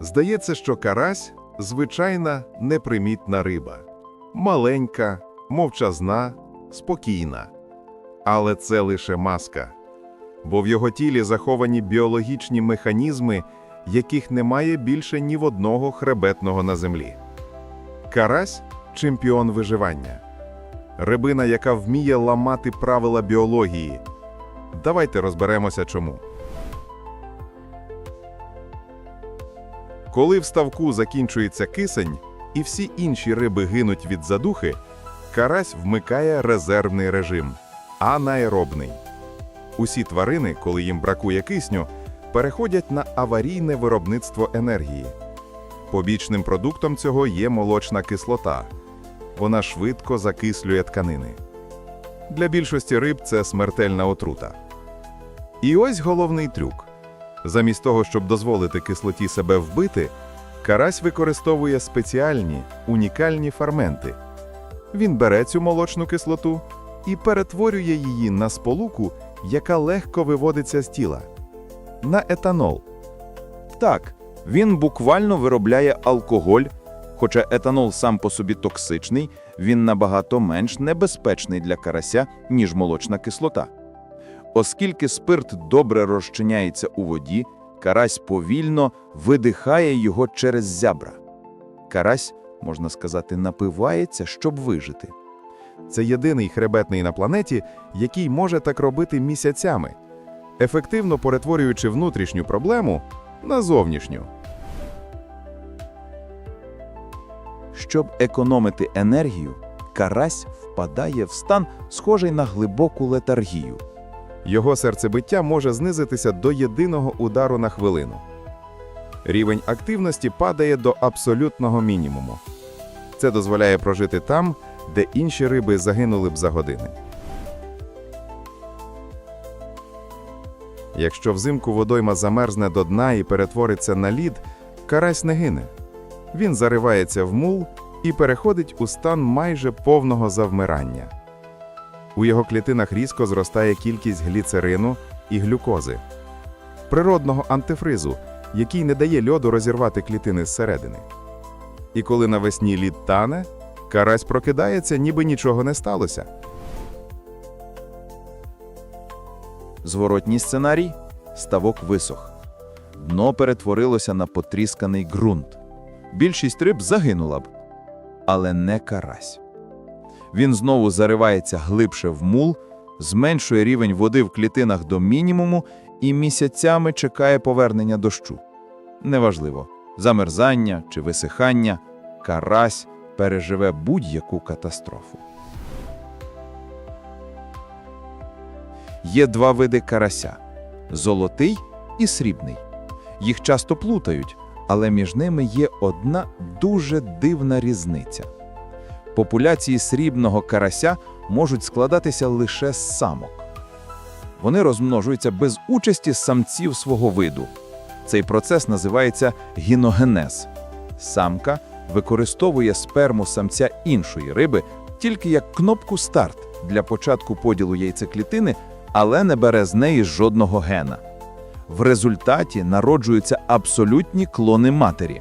Здається, що карась звичайна непримітна риба. Маленька, мовчазна, спокійна. Але це лише маска. Бо в його тілі заховані біологічні механізми, яких немає більше ні в одного хребетного на землі. Карась чемпіон виживання. Рибина, яка вміє ламати правила біології. Давайте розберемося чому. Коли в ставку закінчується кисень і всі інші риби гинуть від задухи, карась вмикає резервний режим анаеробний. Усі тварини, коли їм бракує кисню, переходять на аварійне виробництво енергії. Побічним продуктом цього є молочна кислота. Вона швидко закислює тканини. Для більшості риб це смертельна отрута. І ось головний трюк. Замість того, щоб дозволити кислоті себе вбити, карась використовує спеціальні, унікальні ферменти. Він бере цю молочну кислоту і перетворює її на сполуку, яка легко виводиться з тіла на етанол. Так, він буквально виробляє алкоголь, хоча етанол сам по собі токсичний, він набагато менш небезпечний для карася, ніж молочна кислота. Оскільки спирт добре розчиняється у воді, карась повільно видихає його через зябра. Карась, можна сказати, напивається, щоб вижити. Це єдиний хребетний на планеті, який може так робити місяцями, ефективно перетворюючи внутрішню проблему на зовнішню. Щоб економити енергію, карась впадає в стан, схожий на глибоку летаргію. Його серцебиття може знизитися до єдиного удару на хвилину. Рівень активності падає до абсолютного мінімуму. Це дозволяє прожити там, де інші риби загинули б за години. Якщо взимку водойма замерзне до дна і перетвориться на лід, карась не гине. Він заривається в мул і переходить у стан майже повного завмирання. У його клітинах різко зростає кількість гліцерину і глюкози, природного антифризу, який не дає льоду розірвати клітини зсередини. І коли навесні лід тане, карась прокидається, ніби нічого не сталося. Зворотній сценарій ставок висох. Дно перетворилося на потрісканий ґрунт. Більшість риб загинула б, але не карась. Він знову заривається глибше в мул, зменшує рівень води в клітинах до мінімуму і місяцями чекає повернення дощу. Неважливо, замерзання чи висихання, карась переживе будь-яку катастрофу. Є два види карася золотий і срібний. Їх часто плутають, але між ними є одна дуже дивна різниця. Популяції срібного карася можуть складатися лише з самок. Вони розмножуються без участі самців свого виду. Цей процес називається гіногенез. Самка використовує сперму самця іншої риби тільки як кнопку старт для початку поділу яйцеклітини, але не бере з неї жодного гена. В результаті народжуються абсолютні клони матері.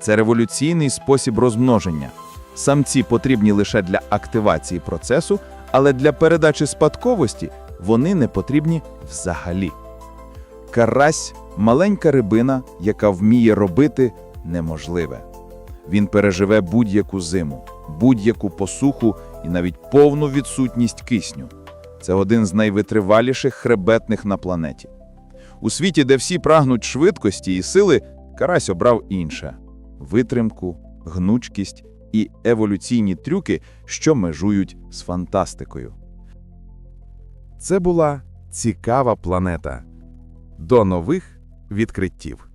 Це революційний спосіб розмноження. Самці потрібні лише для активації процесу, але для передачі спадковості вони не потрібні взагалі. Карась маленька рибина, яка вміє робити неможливе. Він переживе будь-яку зиму, будь-яку посуху і навіть повну відсутність кисню. Це один з найвитриваліших хребетних на планеті. У світі, де всі прагнуть швидкості і сили, карась обрав інше витримку, гнучкість і еволюційні трюки, що межують з фантастикою. Це була цікава планета. До нових відкриттів.